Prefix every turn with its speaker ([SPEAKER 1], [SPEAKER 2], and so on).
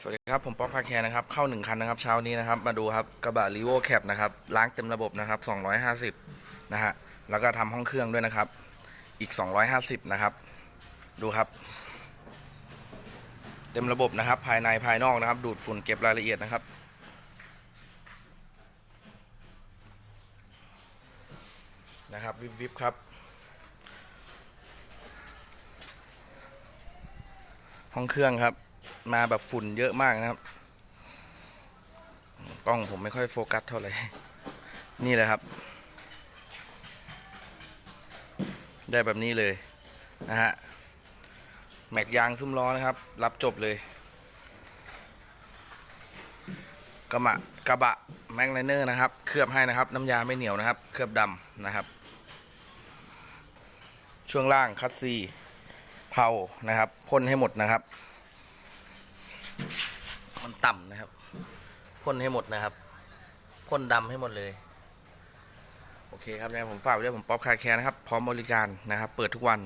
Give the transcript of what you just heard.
[SPEAKER 1] สวัสดีครับ ผมป๊อกคาแคร์นะครับ เข้าหนึ่งคันนะครับ เช้านี้นะครับ มาดูครับ กระบะรีโวแคปนะครับ ล้างเต็มระบบนะครับ 250 นะฮะ แล้วก็ทำห้องเครื่องด้วยนะครับ อีก 250 นะครับ ดูครับ เต็มระบบนะครับ ภายในภายนอกนะครับ ดูดฝุ่นเก็บรายละเอียดนะครับ นะครับ วิบวิบครับ ห้องเครื่องครับ มาแบบฝุ่นเยอะมากนะครับ กล้องผมไม่ค่อยโฟกัสเท่าไหร่ นี่เลยครับ ได้แบบนี้เลยนะฮะ แม็กยางซุ้มล้อนะครับ รับจบเลย กระบะกระบะแม็กไลเนอร์นะครับ เคลือบให้นะครับ น้ำยาไม่เหนียวนะครับ เคลือบดำนะครับ ช่วงล่างคัดซีเผานะครับพ่นให้หมดนะครับ มันต่ำนะครับพ่นให้หมดนะครับพ่นดำให้หมดเลย โอเคครับยังผมฝากไว้ด้วยผมป๊อปคาแคร์นะครับ พร้อมบริการนะครับ เปิดทุกวัน